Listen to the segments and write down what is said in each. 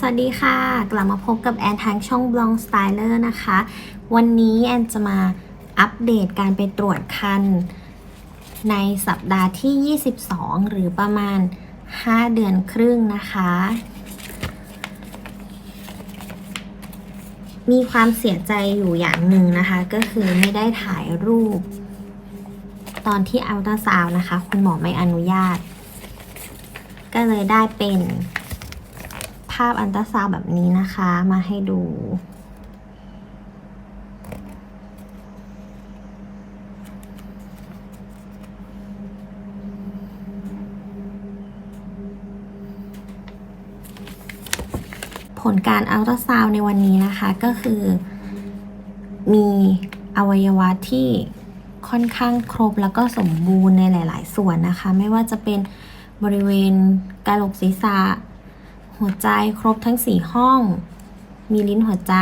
สวัสดีค่ะ กลับมาพบกับแอนทางช่อง Blong Styler นะคะ วันนี้แอนจะมาอัปเดตการไปตรวจคัน ในสัปดาห์ที่ 22 หรือประมาณ 5 เดือนครึ่งนะคะ มีความเสียใจอยู่อย่างหนึ่งนะคะ ก็คือไม่ได้ถ่ายรูป ตอนที่อัลตราซาวนะคะ คุณหมอไม่อนุญาต ก็เลยได้เป็นาพอันตราซาวแบบนี้นะคะมาให้ดู ผลการอัลตราซาวในวันนี้นะคะก็คือ มีอวัยวะที่ค่อนข้างครบแล้วก็สมบูรณ์ในหลาย ๆ ส่วนนะคะ ไม่ว่าจะเป็นบริเวณกระโหลกศีรษะ หัวใจครบทั้ง4ห้อง มีลิ้นหัวใจ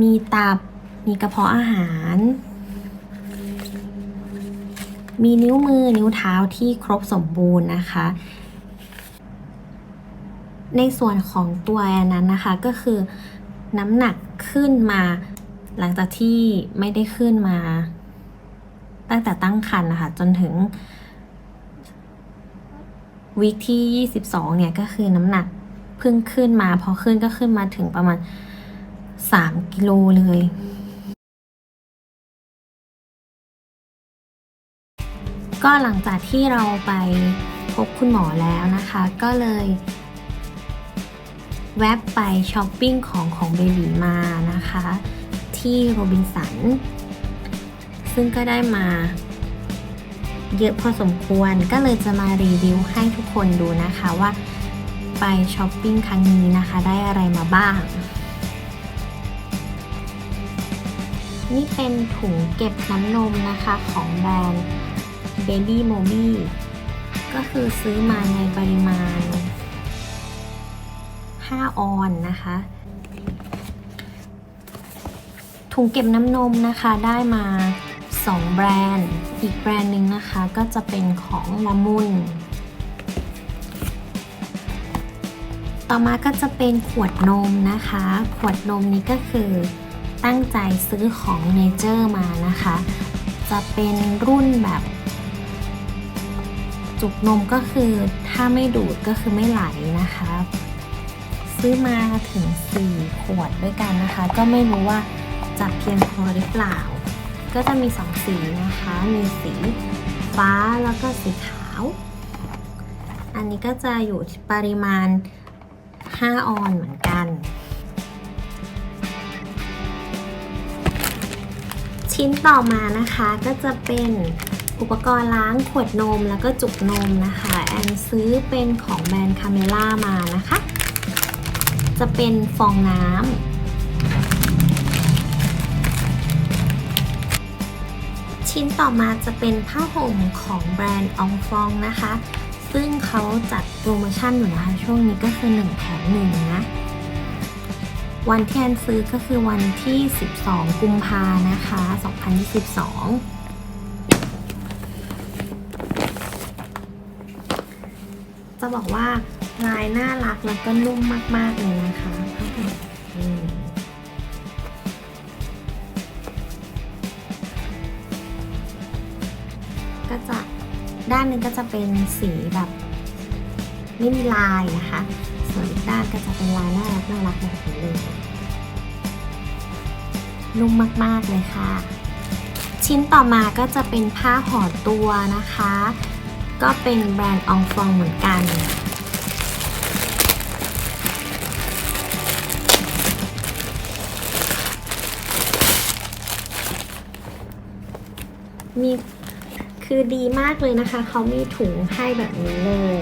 มีตับ มีกระเพาะอาหาร มีนิ้วมือนิ้วเท้าที่ครบสมบูรณ์นะคะ ในส่วนของตัวแอนนั้นนะคะก็คือน้ำหนักขึ้นมา หลังจากที่ไม่ได้ขึ้นมา ตั้งแต่ตั้งครรภ์นะคะจนถึง วีคที่ 22 เนี่ยก็คือน้ำหนักเพิ่งขึ้นมา พอขึ้นก็ขึ้นมาถึงประมาณ 3 กิโลเลย ก็หลังจากที่เราไปพบคุณหมอแล้วนะคะ ก็เลยแวบไปช้อปปิ้งของของเบบีมานะคะ ที่โรบินสัน ซึ่งก็ได้มา เยอะพอสมควรก็เลยจะมารีวิวให้ทุกคนดูนะคะว่าไปช้อปปิ้งครั้งนี้นะคะ ได้อะไรมาบ้าง นี่เป็นถุงเก็บน้ำนมนะคะของแบรนด์ Baby m o b i ก็คือซื้อมาในปริมาณ 5 ออนนะคะ ถุงเก็บน้ำนมนะคะได้มา 2 แบรนด์ อีกแบรนด์หนึ่งนะคะก็จะเป็นของละมุน ต่อมาก็จะเป็นขวดนมนะคะ ขวดนมนี้ก็คือตั้งใจซื้อของเนเจอร์มานะคะ จะเป็นรุ่นแบบจุกนมก็คือถ้าไม่ดูดก็คือไม่ไหลนะคะ ซื้อมาถึง 4 ขวดด้วยกันนะคะ ก็ไม่รู้ว่าจะเพียงพอหรือเปล่า ก็จะมี 2 สีนะคะ มีสีฟ้าแล้วก็สีขาว อันนี้ก็จะอยู่ที่ปริมาณ 5 ออนเหมือนกัน ชิ้นต่อมานะคะก็จะเป็นอุปกรณ์ล้างขวดนมแล้วก็จุกนมนะคะ แอนซื้อเป็นของแบรนด์คาเมล่ามานะคะ จะเป็นฟองน้ำ ชิ้นต่อมาจะเป็นผ้าห่มของแบรนด์อองฟองนะคะ ซึ่งเขาจัดโปรโมชั่นอยู่นะคะ ช่วงนี้ก็คือ 1 แถม1นะ วันที่แอนซื้อก็คือวันที่ 12 กุมภานะคะ 2022จะบอกว่าลายน่ารักแล้วก็นุ่มมาก ๆ เลยนะคะผ้าห่มานหนึ่งก็จะเป็นสีแบบไม่มีลายนะคะ ส่วนอีกด้านก็จะเป็นลายน่ารักน่ารักแบบนี้เลยนุ่มมากๆเลยค่ะ ชิ้นต่อมาก็จะเป็นผ้าห่อตัวนะคะ ก็เป็นแบรนด์อองฟองเหมือนกัน มี คือดีมากเลยนะคะ เขามีถุงให้แบบนี้เลย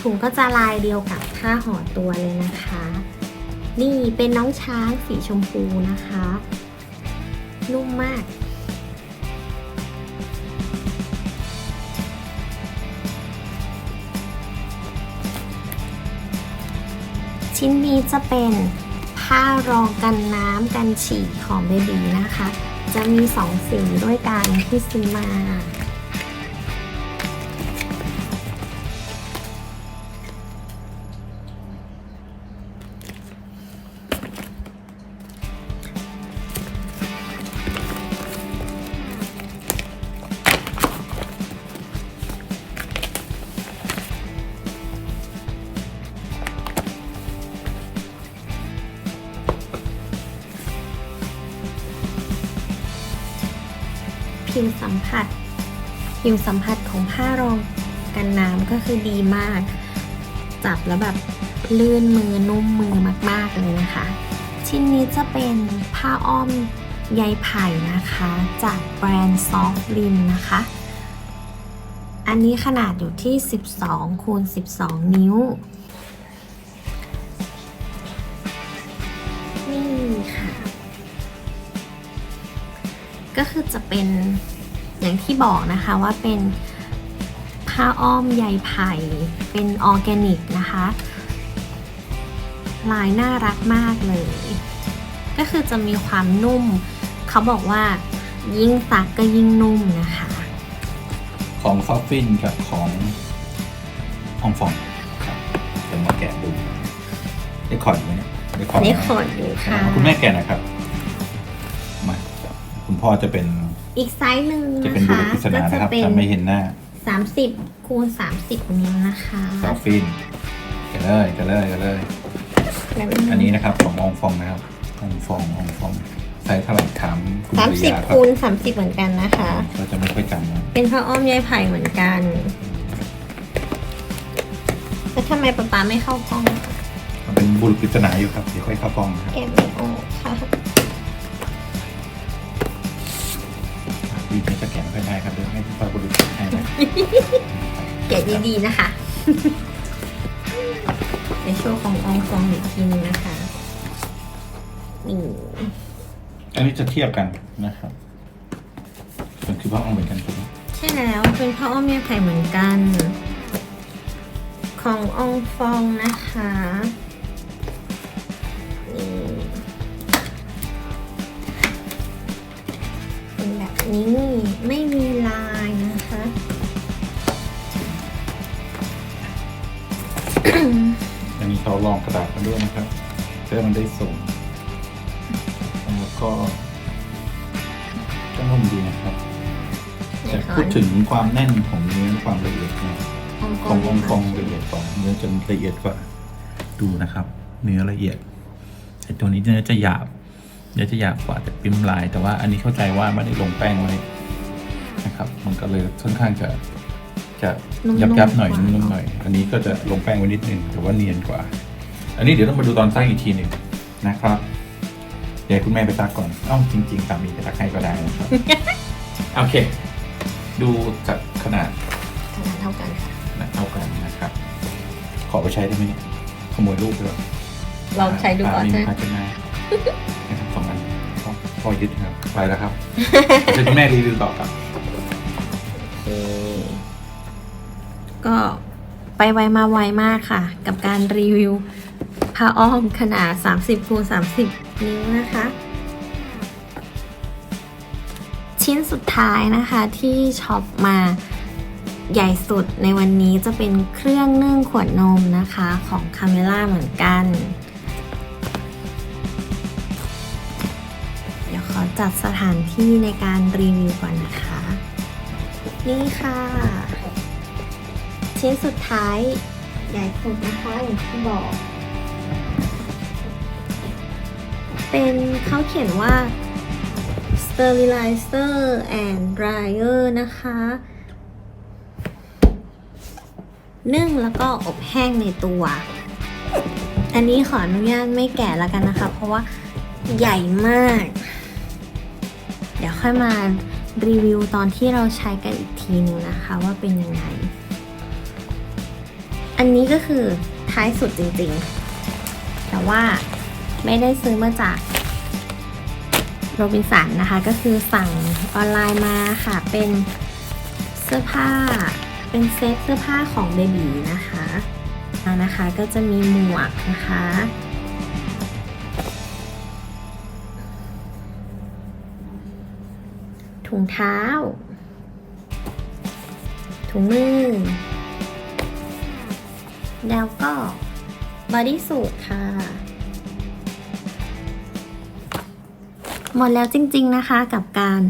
ถุงก็จะลายเดียวกับผ้าห่อตัวเลยนะคะ นี่เป็นน้องช้างสีชมพูนะคะ นุ่มมากชิ้นนี้จะเป็นผ้ารองกันน้ำกันฉี่ของเบบีนะคะ จะมีสองสีด้วยกันที่ซื้อมา ผิวสัมผัส ผิวสัมผัสของผ้ารองกันน้ำก็คือดีมาก จับแล้วแบบลื่นมือนุ่มมือมาก ๆ เลยนะคะ ชิ้นนี้จะเป็นผ้าอ้อมใยไผ่นะคะ จากแบรนด์ Soft Rim นะคะ อันนี้ขนาดอยู่ที่ 12คูณ12 นิ้ว ก็คือจะเป็นอย่างที่บอกนะคะว่าเป็นผ้าอ้อมใยไผ่เป็นออร์แกนิกนะคะ ลายน่ารักมากเลย ก็คือจะมีความนุ่ม เขาบอกว่ายิ่งซักก็ยิ่งนุ่มนะคะ ของซอฟฟินกับของอองฟองครับเดี๋ยวมาแกะดูได้คอร์ดไหมเนี่ยได้คอร์ดไหมนี่ขอดอยู่ค่ะคุณแม่แกะหนะครับมาคุณ พ่อจะเป็นอีกไซส์หนึ่งจะนะเป็นบุคะรุษปริศก็นาจะนะครับเป็นถ้าไม่เห็นหน้า30คูณ30นิ้วนะคะซอฟฟินแกะเลยแกะเลยแกะเลยอันนี้นะครับของอองฟองนะครับอองฟองอองฟองไซส์เท่าไหร่ถามคุณสามภรรสิบยาครับคูณสามสิบเหมือนกันนะคะ เราจะไม่ค่อยจำนะเป็นผ้าอ้อมใยไผ่เหมือนกัน แล้วทำไมป๊าป๊าไม่เข้ากล้องอะมันเป็นบุรุษปริศนาอยู่ครับเดี๋ยวค่อยเข้ากล้องนะครับแกะไม่ออกค่ะ แกะดีๆนะคะในโชว์ของอองฟองอีกทีนึงนะคะนี่อันนี้จะเทียบกันนะครับมันคือผ้าอ้อมเหมือนกันถูกไหมใช่แล้วเป็นผ้าอ้อมใยไผ่เหมือนกัน ของอองฟองนะคะนี่เป็นแบบนี้ไม่มี เขาลองกระดาษมาด้วยนะครับเพื่อมันได้ส่งแล้วก็ก็นุ่มดีนะครับแต่พูดถึงความแน่นของเนื้อความละเอียดเนี่ยองฟของงองฟองละเอียดกว่าเนื้อจะละเอียดกว่าดูนะครับ เนื้อละเอียดไอ้ตัวนี้เนื้อจะหยาบเนื้อจะหยาบกว่าแต่ปิ้มลาย แต่ว่าอันนี้เข้าใจว่าไม่ได้ลงแป้งไว้นะครับ มันก็เลยค่อนข้างจะ จะยับยับๆหน่อยนุ่มๆหน่อย อันนี้ก็จะลงแป้งไว้นิดนึงแต่ว่าเนียนกว่า อันนี้เดี๋ยวต้องมาดูตอนซักอีกทีหนึ่งนะครับเดี๋ยวให้คุณแม่ไปซักก่อนเอ้าจริงๆสามีไปซักให้ก็ได้นะครับ โอเค ดูจากขนาดขนาดเท่ากันค่ะ นะเท่ากันนะครับ ขอไปใช้ได้ไหมเนี่ยขโมยรูปเลยลองใช้ดูก่อนนะนะภาชนะนะครับสองอันพ่อพ่อยึดครับไปแล้วครับเดี๋ยวคุณแม่รีวิวต่อครับ ก็ไปไวมาไวมากค่ะ กับการรีวิวผ้าอ้อมขนาด 30คูณ30 นิ้วนะคะ ชิ้นสุดท้ายนะคะที่ช็อปมาใหญ่สุดในวันนี้จะเป็นเครื่องนึ่งขวดนมนะคะของคาเมล่าเหมือนกัน เดี๋ยวขอจัดสถานที่ในการรีวิวก่อนนะคะ นี่ค่ะ ชิ้นสุดท้ายใหญ่สุดนะคะอย่างที่บอก เป็นเขาเขียนว่า sterilizer and dryer นะคะนึ่งแล้วก็อบแห้งในตัว อันนี้ขออนุญาตไม่แกะแล้วกันนะคะ เพราะว่าใหญ่มาก เดี๋ยวค่อยมารีวิวตอนที่เราใช้กันอีกทีนึงนะคะว่าเป็นยังไง อันนี้ก็คือท้ายสุดจริงๆ แต่ว่าไม่ได้ซื้อมาจากโรบินสันนะคะ ก็คือสั่งออนไลน์มาค่ะ เป็นเสื้อผ้า เป็นเซ็ตเสื้อผ้าของเบบีนะคะอ่านะคะก็จะมีหมวกนะคะถุงเท้า ถุงมือ แล้วก็บอดี้สูทค่ะ หมดแล้วจริง ๆนะคะกับการ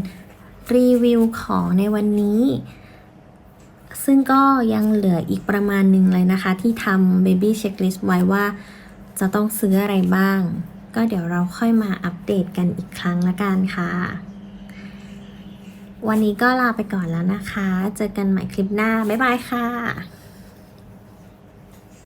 รีวิวของในวันนี้ ซึ่งก็ยังเหลืออีกประมาณหนึ่งเลยนะคะ ที่ทำ Baby Checklist ไว้ว่าจะต้องซื้ออะไรบ้าง ก็เดี๋ยวเราค่อยมาอัปเดตกันอีกครั้งละกันค่ะ วันนี้ก็ลาไปก่อนแล้วนะคะ เจอกันใหม่คลิปหน้า บ๊ายบายค่ะ